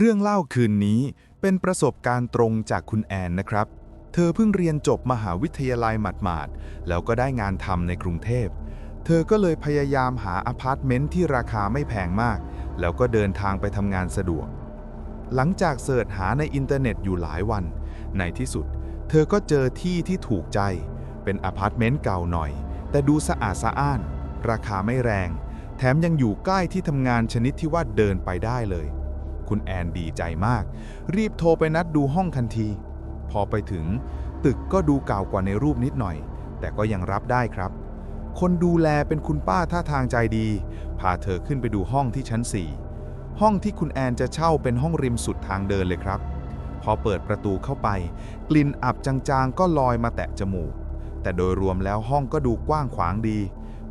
เรื่องเล่าคืนนี้เป็นประสบการณ์ตรงจากคุณแอนนะครับ เธอเพิ่งเรียนจบมหาวิทยาลัยหมาดๆ แล้วก็ได้งานทำในกรุงเทพ เธอก็เลยพยายามหาอพาร์ตเมนต์ที่ราคาไม่แพงมาก แล้วก็เดินทางไปทำงานสะดวก หลังจากเสิร์ชหาในอินเทอร์เน็ตอยู่หลายวัน ในที่สุด เธอก็เจอที่ที่ถูกใจ เป็นอพาร์ตเมนต์เก่าหน่อย แต่ดูสะอาดสะอ้าน ราคาไม่แรง แถมยังอยู่ใกล้ที่ทำงานชนิดที่ว่าเดินไปได้เลย คุณแอนดีใจมาก รีบโทรไปนัดดูห้องทันที พอไปถึง ตึกก็ดูเก่ากว่าในรูปนิดหน่อย แต่ก็ยังรับได้ครับ คนดูแลเป็นคุณป้าท่าทางใจดี พาเธอขึ้นไปดูห้องที่ชั้น 4 ห้องที่คุณแอนจะเช่าเป็นห้องริมสุดทางเดินเลยครับ พอเปิดประตูเข้าไป กลิ่นอับจางๆ ก็ลอยมาแตะจมูก แต่โดยรวมแล้วห้องก็ดูกว้างขวางดี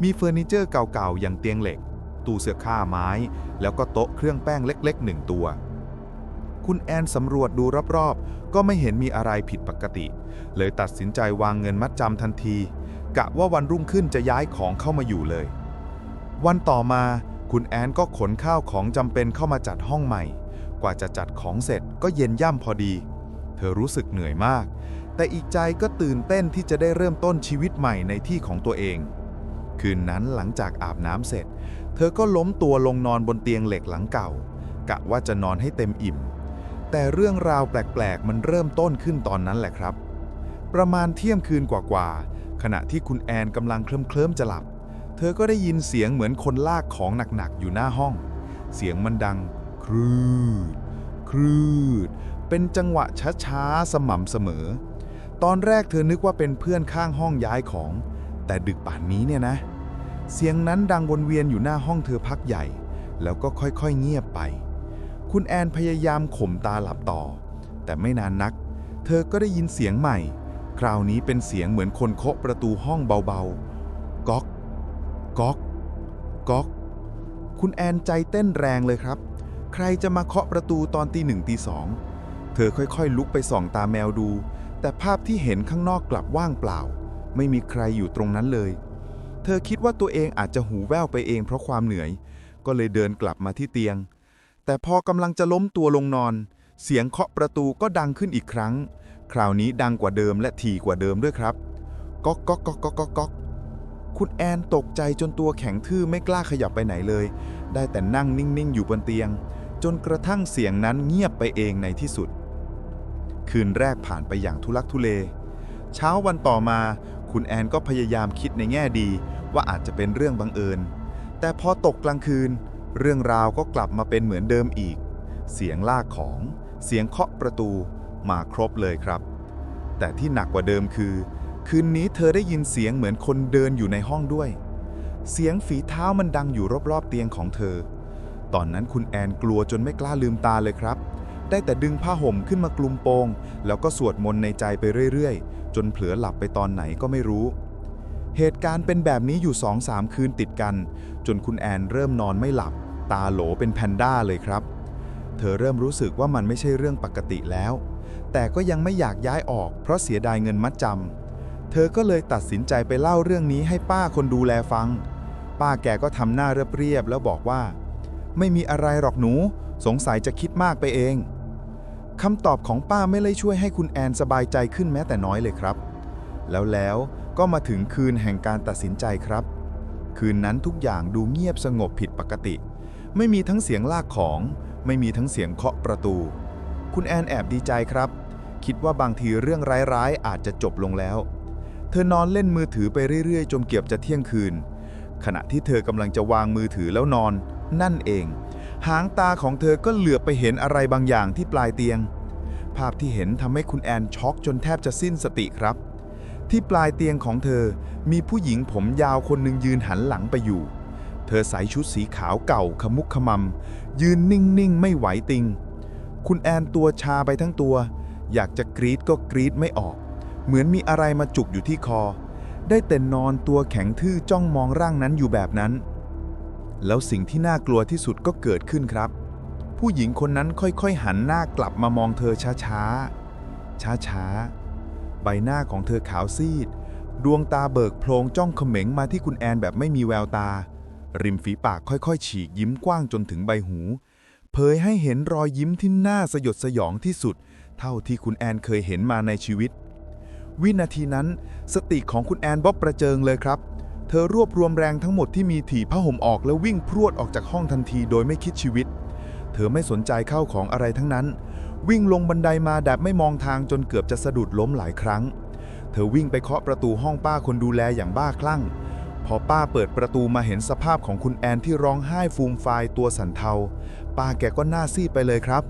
มีเฟอร์นิเจอร์เก่าๆอย่างเตียงเหล็ก ตู้เสื้อผ้าไม้ แล้วก็โต๊ะเครื่องแป้งเล็กๆหนึ่งตัว คุณแอนสำรวจดูรอบๆ ก็ไม่เห็นมีอะไรผิดปกติ เลยตัดสินใจวางเงินมัดจำทันที กะว่าวันรุ่งขึ้นจะย้ายของเข้ามาอยู่เลย วันต่อมาคุณแอนก็ขนข้าวของจำเป็นเข้ามาจัดห้องใหม่ กว่าจะจัดของเสร็จก็เย็นย่ำพอดี เธอรู้สึกเหนื่อยมาก แต่อีกใจก็ตื่นเต้นที่จะได้เริ่มต้นชีวิตใหม่ในที่ของตัวเอง คืนนั้นหลังจากอาบน้ำเสร็จ เธอก็ล้มตัวลงนอนบนเตียงเหล็กหลังเก่า กะว่าจะนอนให้เต็มอิ่ม แต่เรื่องราวแปลกๆ มันเริ่มต้นขึ้นตอนนั้นแหละครับ ประมาณเที่ยงคืนกว่าๆ ขณะที่คุณแอนกำลังเคลิ้มๆจะหลับ เธอก็ได้ยินเสียงเหมือนคนลากของหนักๆ อยู่หน้าห้อง เสียงมันดัง ครืด ครืด เป็นจังหวะช้าๆ สม่ำเสมอ ตอนแรกเธอนึกว่าเป็นเพื่อนข้างห้องย้ายของ แต่ดึกป่านนี้เนี่ยนะเเสียงนั้นดังวนเวียนอยู่หน้าห้องเธอพักใหญ่ แล้วก็ค่อยๆเงียบไป คุณแอนพยายามข่มตาหลับต่อ แต่ไม่นานนัก เธอก็ได้ยินเสียงใหม่ คราวนี้เป็นเสียงเหมือนคนเคาะประตูห้องเบาๆ ก๊อก ก๊อก ก๊อก คุณแอนใจเต้นแรงเลยครับ ใครจะมาเคาะประตูตอนตีหนึ่งตีสอง เธอค่อยๆ ลุกไปส่องตาแมวดู แต่ภาพที่เห็นข้างนอกกลับว่างเปล่า ไม่มีใครอยู่ตรงนั้นเลย เธอคิดว่าตัวเองอาจจะหูแว่วไปเองเพราะความเหนื่อย ก็เลยเดินกลับมาที่เตียง แต่พอกำลังจะล้มตัวลงนอน เสียงเคาะประตูก็ดังขึ้นอีกครั้ง คราวนี้ดังกว่าเดิมและถี่กว่าเดิมด้วยครับก๊อกก๊อกก๊อกก๊อกก๊อกก๊อกคุณแอนตกใจจนตัวแข็งทื่อไม่กล้าขยับไปไหนเลย ได้แต่นั่งนิ่ง ๆ อยู่บนเตียง จนกระทั่งเสียงนั้นเงียบไปเองในที่สุด คืนแรกผ่านไปอย่างทุลักทุเล เช้าวันต่อมา คุณแอนก็พยายามคิดในแง่ดีว่าอาจจะเป็นเรื่องบังเอิญ แต่พอตกกลางคืน เรื่องราวก็กลับมาเป็นเหมือนเดิมอีก เสียงลากของ เสียงเคาะประตู มาครบเลยครับ แต่ที่หนักกว่าเดิมคือ คืนนี้เธอได้ยินเสียงเหมือนคนเดินอยู่ในห้องด้วย เสียงฝีเท้ามันดังอยู่รอบๆเตียงของเธอ ตอนนั้นคุณแอนกลัวจนไม่กล้าลืมตาเลยครับ ได้แต่ดึงผ้าห่มขึ้นมากลุมโปง แล้วก็สวดมนต์ในใจไปเรื่อยๆ จนเผลอหลับไปตอนไหนก็ไม่รู้ เหตุการณ์เป็นแบบนี้อยู่สองสามคืนติดกัน จนคุณแอนเริ่มนอนไม่หลับ ตาโหลเป็นแพนด้าเลยครับ เธอเริ่มรู้สึกว่ามันไม่ใช่เรื่องปกติแล้ว แต่ก็ยังไม่อยากย้ายออก เพราะเสียดายเงินมัดจำเธอก็เลยตัดสินใจไปเล่าเรื่องนี้ให้ป้าคนดูแลฟัง ป้าแกก็ทำหน้าเรียบๆแล้วบอกว่า ไม่มีอะไรหรอกหนู สงสัยจะคิดมากไปเอง คำตอบของป้าไม่ได้ช่วยให้คุณแอนสบายใจขึ้นแม้แต่น้อยเลยครับ แล้วแล้วก็มาถึงคืนแห่งการตัดสินใจครับ คืนนั้นทุกอย่างดูเงียบสงบผิดปกติ ไม่มีทั้งเสียงลากของ ไม่มีทั้งเสียงเคาะประตู คุณแอนแอบดีใจครับ คิดว่าบางทีเรื่องร้ายๆอาจจะจบลงแล้ว เธอนอนเล่นมือถือไปเรื่อยๆ จนเกือบจะเที่ยงคืน ขณะที่เธอกำลังจะวางมือถือแล้วนอน นั่นเอง หางตาของเธอก็เหลือบไปเห็นอะไรบางอย่างที่ปลายเตียง ภาพที่เห็นทำให้คุณแอนช็อกจนแทบจะสิ้นสติครับ ที่ปลายเตียงของเธอมีผู้หญิงผมยาวคนหนึ่งยืนหันหลังไปอยู่ เธอใส่ชุดสีขาวเก่าขมุกขมำยืนนิ่งๆ ไม่ไหวติง คุณแอนตัวชาไปทั้งตัว อยากจะกรีดก็กรีดไม่ออก เหมือนมีอะไรมาจุกอยู่ที่คอ ได้แต่นอนตัวแข็งทื่อจ้องมองร่างนั้นอยู่แบบนั้น แล้วสิ่งที่น่ากลัวที่สุดก็เกิดขึ้นครับ ผู้หญิงคนนั้นค่อยๆ หันหน้ากลับมามองเธอช้าๆ ช้าๆ ใบหน้าของเธอขาวซีด ดวงตาเบิกโพลงจ้องเขม็งมาที่คุณแอนแบบไม่มีแววตา ริมฝีปากค่อยๆ ฉีกยิ้มกว้างจนถึงใบหู เผยให้เห็นรอยยิ้มที่น่าสยดสยองที่สุด เท่าที่คุณแอนเคยเห็นมาในชีวิต วินาทีนั้น สติของคุณแอนบ๊อบประเจิงเลยครับเเธอรวบรวมแรงทั้งหมดที่มีถี่ผ้าห่มออกแล้ววิ่งพรวดออกจากห้องทันทีโดยไม่คิดชีวิต เธอไม่สนใจเข้าของอะไรทั้งนั้น วิ่งลงบันไดมาแบบไม่มองทางจนเกือบจะสะดุดล้มหลายครั้ง เธอวิ่งไปเคาะประตูห้องป้าคนดูแลอย่างบ้าคลั่ง พอป้าเปิดประตูมาเห็นสภาพของคุณแอนที่ร้องไห้ฟูมฟายตัวสั่นเทา ป้าแกก็หน้าซีดไปเลยครับ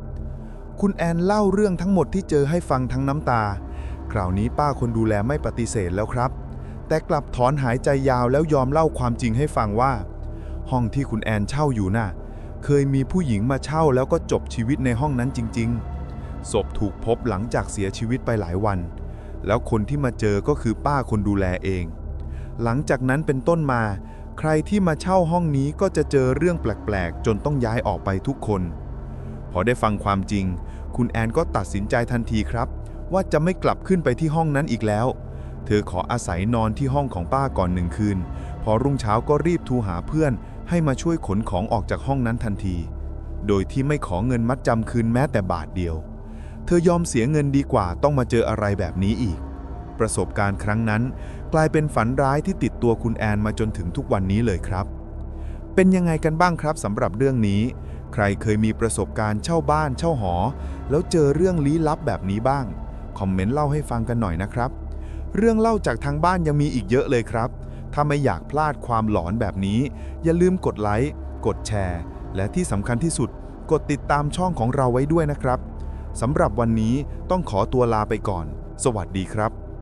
คุณแอนเล่าเรื่องทั้งหมดที่เจอให้ฟังทั้งน้ำตา คราวนี้ป้าคนดูแลไม่ปฏิเสธแล้วครับ แต่กลับถอนหายใจยาวแล้วยอมเล่าความจริงให้ฟังว่า ห้องที่คุณแอนเช่าอยู่น่ะ เคยมีผู้หญิงมาเช่าแล้วก็จบชีวิตในห้องนั้นจริง ๆ ศพถูกพบหลังจากเสียชีวิตไปหลายวัน แล้วคนที่มาเจอก็คือป้าคนดูแลเอง หลังจากนั้นเป็นต้นมา ใครที่มาเช่าห้องนี้ก็จะเจอเรื่องแปลกๆ จนต้องย้ายออกไปทุกคน พอได้ฟังความจริง คุณแอนก็ตัดสินใจทันทีครับ ว่าจะไม่กลับขึ้นไปที่ห้องนั้นอีกแล้ว เธอขออาศัยนอนที่ห้องของป้าก่อนหนึ่งคืน พอรุ่งเช้าก็รีบทูหาเพื่อน ให้มาช่วยขนของออกจากห้องนั้นทันที โดยที่ไม่ขอเงินมัดจำคืนแม้แต่บาทเดียว เธอยอมเสียเงินดีกว่าต้องมาเจออะไรแบบนี้อีก ประสบการณ์ครั้งนั้น กลายเป็นฝันร้ายที่ติดตัวคุณแอนมาจนถึงทุกวันนี้เลยครับ เป็นยังไงกันบ้างครับสำหรับเรื่องนี้ ใครเคยมีประสบการณ์เช่าบ้านเช่าหอ แล้วเจอเรื่องลี้ลับแบบนี้บ้าง คอมเมนต์เล่าให้ฟังกันหน่อยนะครับ เรื่องเล่าจากทางบ้านยังมีอีกเยอะเลยครับ ถ้าไม่อยากพลาดความหลอนแบบนี้ อย่าลืมกดไลค์ กดแชร์ และที่สำคัญที่สุด กดติดตามช่องของเราไว้ด้วยนะครับสำหรับวันนี้ต้องขอตัวลาไปก่อน สวัสดีครับ